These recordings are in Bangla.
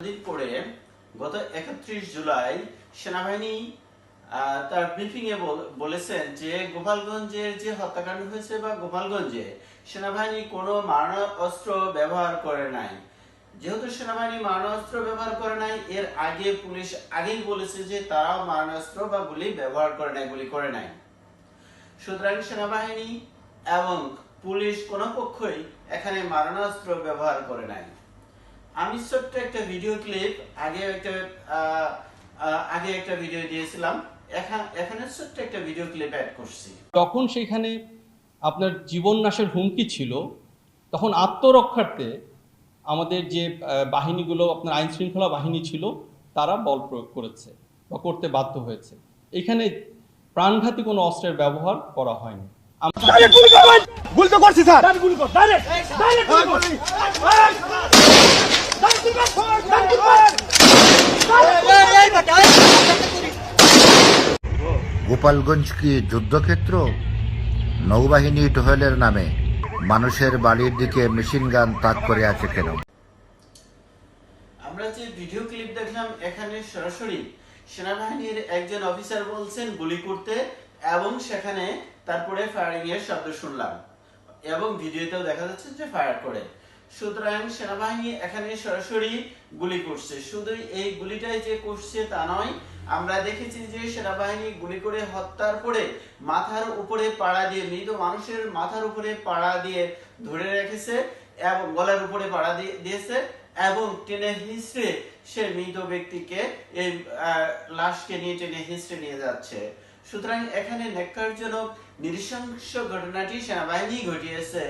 পরে গত একত্রিশ জুলাই সেনাবাহিনী তার ব্রিফিং এ বলেছেন যে গোপালগঞ্জের যে হত্যাকাণ্ড হয়েছে বা গোপালগঞ্জে সেনাবাহিনী কোনো মারণাস্ত্র ব্যবহার করে নাই। যেহেতু সেনাবাহিনী মারণাস্ত্র ব্যবহার করে নাই, এর আগে পুলিশ আগেই বলেছে যে তারাও মারণাস্ত্র বা গুলি ব্যবহার করে নাই, গুলি করে নাই। সুতরাং সেনাবাহিনী এবং পুলিশ কোনো পক্ষই এখানে মারণাস্ত্র ব্যবহার করে নাই। আমি ছোট্ট একটা ভিডিও ক্লিপ আগে একটা আগে একটা ভিডিও দিয়েছিলাম। এখানে এখানে ছোট্ট একটা ভিডিও ক্লিপ অ্যাড করছি। তখন সেখানে আপনার জীবন নাশের হুমকি ছিল। তখন আত্মরক্ষার্থে আমাদের যে বাহিনীগুলো আপনার আইন শৃঙ্খলা বাহিনী ছিল তারা বল প্রয়োগ করেছে বা করতে বাধ্য হয়েছে। এখানে প্রাণঘাতী কোনো অস্ত্রের ব্যবহার করা হয়নি। তো করছি স্যার! গোপালগঞ্জ কি যুদ্ধক্ষেত্র? নৌবাহিনী টহলের নামে মানুষের বাড়ির দিকে মেশিন গান তাক করে আছে কেন? আমরা যে ভিডিও ক্লিপ দেখলাম, এখানে সরাসরি সেনাবাহিনীর একজন অফিসার বলছেন গুলি করতে এবং সেখানে তারপরে ফায়ারিং এর শব্দ শুনলাম এবং ভিডিওতেও দেখা যাচ্ছে যে ফায়ার করে। সুতরাং সেনাবাহিনী এখানে সরাসরি গুলি করছে। শুধু এই গুলিটাই যে করছে তা নয়, আমরা দেখেছি যে সেনাবাহিনী গুলি করে হত্যার পরে মাথার উপরে পাড়া দিয়ে, মৃত মানুষের মাথার উপরে পাড়া দিয়ে ধরে রেখেছে এবং গলার উপরে পাড়া দিয়ে দিয়েছে এবং টেনে হিসড়ে সে মৃত ব্যক্তিকে এই লাশকে নিয়ে টেনে হিসড়ে নিয়ে যাচ্ছে। সুতরাং এখানে নেককারজনক, নৃশংস ঘটনাটি সেনাবাহিনী ঘটিয়েছে।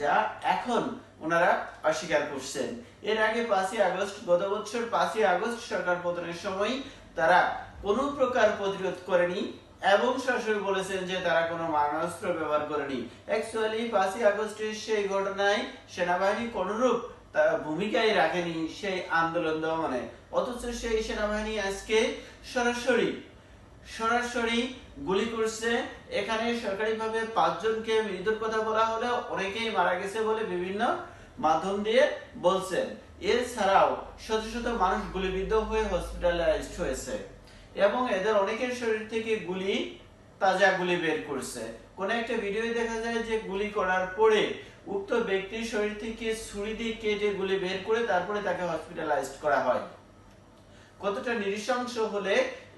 যা এখন ওনারা অস্বীকার করছেন। এর আগে পাঁচই আগস্ট, গত বছর পাঁচই আগস্ট সরকার পতনের সময় তারা কোনো প্রকার প্রতিরোধ করেনি এবং সরাসরি বলেছেন যে তারা কোনো মারণাস্ত্র ব্যবহার করেনি। অ্যাকচুয়ালি পাঁচই আগস্টের সেই ঘটনায় সেনাবাহিনী কোনরূপ তারা ভূমিকাই রাখেনি সেই আন্দোলন দমনে। অথচ সেই সেনাবাহিনী আজকে সরাসরি সরাসরি গুলি করছে। এখানে সরকারিভাবে পাঁচজনকে মৃত্যুর কথা বলা হলেও অনেকেই মারা গেছে বলে বিভিন্ন মাধ্যম দিয়ে বলছেন। এছাড়াও শত শত মানুষ গুলিবিদ্ধ হয়ে হসপিটালাইজড হয়েছে এবং এদের অনেকের শরীর থেকে গুলি, তাজা গুলি বের করছে। কোন একটা ভিডিও দেখা যায় যে গুলি করার পরে উক্ত ব্যক্তির শরীর থেকে ছুরি দিয়ে কেটে গুলি বের করে তারপরে তাকে হসপিটালাইজড করা হয়। কতটা নৃশংস হলে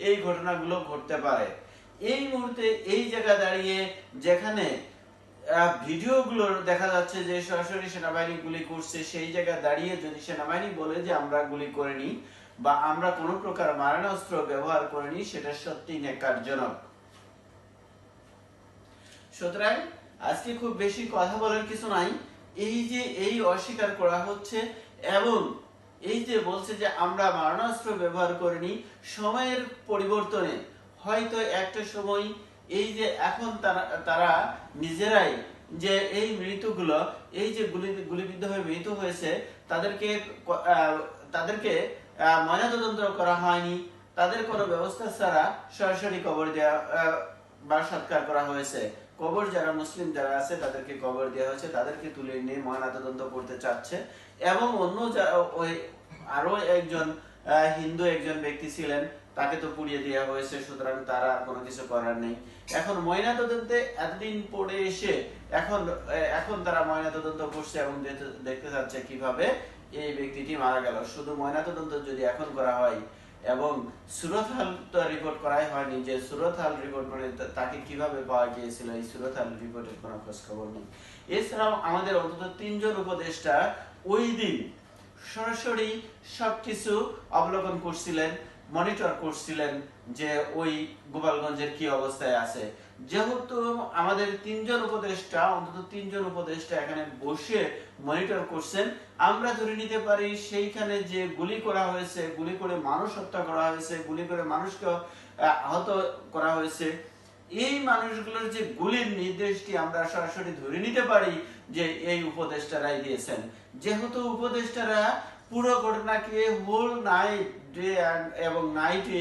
এই ঘটনাগুলো ঘটতে পারে। এই মুহূর্তে এই জায়গা দাঁড়িয়ে যেখানে ভিডিওগুলো দেখা যাচ্ছে যে সরাসরি সেনাবাহিনী গুলি করছে, সেই দাঁড়িয়ে যদি সেনাবাহিনী বলে যে আমরা গুলি করিনি বা আমরা কোনো প্রকার মারণাস্ত্র ব্যবহার করিনি সেটা সত্যি নেকারজনক সুতরাং আজকে খুব বেশি কথা বলার কিছু নাই। এই যে এই অস্বীকার করা হচ্ছে এবং এই যে বলছে যে আমরা মারণাস্ত্র ব্যবহার করিনি, সময়ের পরিবর্তনে। হয়তো একটা সময় এই যে এখন তারা তারা নিজেরাই যে এই মৃত্যুগুলো, এই যে গুলি, গুলিবিদ্ধ হয়ে মৃত্যু হয়েছে, তাদেরকে তাদেরকে ময়নাতদন্ত করা হয়নি। তাদের কোনো ব্যবস্থা ছাড়া সরাসরি কবর দেওয়া বা সৎকার করা হয়েছে। কবর যারা মুসলিম যারা আছে, তাদেরকে কবর দেওয়া হয়েছে। তাদেরকে তুলে নিয়ে ময়নাতদন্ত করতে চাচ্ছে। এবং অন্য ওই আরও একজন হিন্দু একজন ব্যক্তি ছিলেন, তাকে তো পুড়িয়ে দেওয়া হয়েছে, সুতরাং তারা কোনো কিছু করার নেই। এখন ময়না ময়নাতদন্তে এতদিন পরে এসে এখন এখন তারা ময়নাতদন্ত করছে এবং দেখতে- যাচ্ছে কীভাবে এই ব্যক্তিটি মারা গেল। শুধু ময়নাতদন্ত যদি এখন করা হয় এবং সুরতহাল তো রিপোর্ট করাই হয়নি যে সুরতহাল রিপোর্ট মানে তাকে কীভাবে পাওয়া গিয়েছিল? এই সুরতহাল রিপোর্টের কোনো খোঁজ খবর নেই। এছাড়াও আমাদের অন্তত তিনজন উপদেষ্টা ওই দিন সরাসরি সবকিছু অবলোকন করছিলেন মনিটর করছিলেন যে ওই গোপালগঞ্জের কি অবস্থায় আছে। যেহেতু আমাদের তিনজন উপদেষ্টা, অন্তত তিনজন উপদেষ্টা এখানে বসে মনিটর করছেন, আমরা ধরে নিতে পারি সেইখানে যে গুলি করা হয়েছে, গুলি করে মানুষ হত্যা করা হয়েছে, গুলি করে মানুষকে আহত করা হয়েছে, এই মানুষগুলোর যে গুলির নির্দেশটি আমরা সরাসরি ধরে নিতে পারি যে এই উপদেষ্টারাই দিয়েছেন যেহেতু উপদেষ্টারা পুরো ঘটনাকে হোল নাইট ডে এবং নাইটে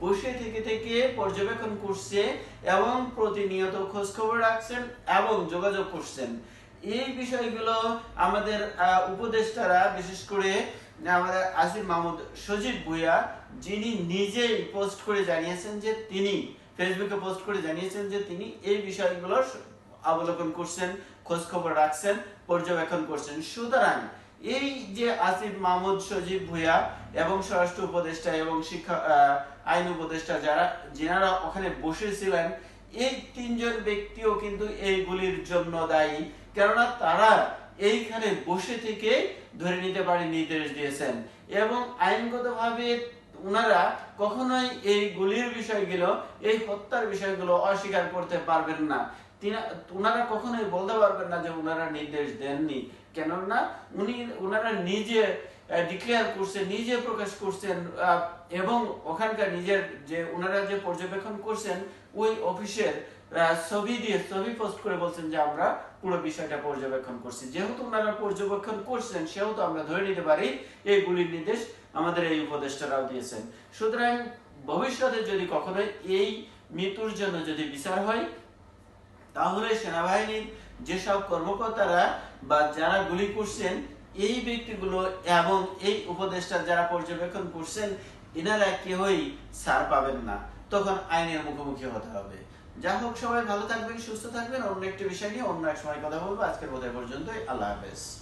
বসে থেকে থেকে পর্যবেক্ষণ করছে এবং প্রতিনিয়ত খোঁজ খবর রাখছেন এবং যোগাযোগ করছেন। এই বিষয়গুলো আমাদের উপদেষ্টারা, বিশেষ করে আমাদের আসিফ মাহমুদ সজীব ভুইয়া, যিনি নিজেই পোস্ট করে জানিয়েছেন যে তিনি, ফেসবুকে পোস্ট করে জানিয়েছেন যে তিনি এই বিষয়গুলো অবলোকন করছেন খোঁজ খবর রাখছেন, পর্যবেক্ষণ করছেন। সুতরাং এই যে আসিফ মাহমুদ, সজীব ভুইয়া এবং স্বরাষ্ট্র উপদেষ্টা এবং শিক্ষা আইন উপদেষ্টা যারা, যেনারা ওখানে বসেছিলেন, এই তিনজন ব্যক্তিও কিন্তু এইগুলির জন্য দায়ী। কেননা তারা এইখানে বসে থেকে ধরে নিতে পারে নির্দেশ দিয়েছেন। এবং আইনগতভাবে ওনারা কখনোই এই গুলির বিষয়গুলো, এই হত্যার বিষয়গুলো অস্বীকার করতে পারবেন না। ওনারা কখনোই বলতে পারবেন না যে ওনারা নির্দেশ দেননি। কেননা উনি ওনারা নিজে ডিক্লেয়ার করছেন নিজে প্রকাশ করছেন এবং ওখানকার নিজের যে ওনারা যে পর্যবেক্ষণ করছেন, ওই অফিসের ছবি দিয়ে, ছবি পোস্ট করে বলছেন যে আমরা পুরো বিষয়টা পর্যবেক্ষণ করছি। যেহেতু ওনারা পর্যবেক্ষণ করছেন, সেহেতু আমরা ধরে নিতে পারি এই গুলির নির্দেশ আমাদের এই উপদেষ্টারাও দিয়েছেন। সুতরাং ভবিষ্যতে যদি কখনো এই মৃত্যুর জন্য যদি বিচার হয় তাহলে সেনাবাহিনীর যেসব কর্মকর্তারা বা যারা গুলি করছেন, এই ব্যক্তিগুলো এবং এই উপদেষ্টা যারা পর্যবেক্ষণ করছেন, এনারা কেউই ছাড় পাবেন না। তখন আইনের মুখোমুখি হতে হবে। যা হোক, সবাই ভালো থাকবেন, সুস্থ থাকবেন। অন্য একটি বিষয় নিয়ে অন্য এক সময় কথা বলব। আজকের বোধহয় পর্যন্তই। আল্লাহ হাফেজ।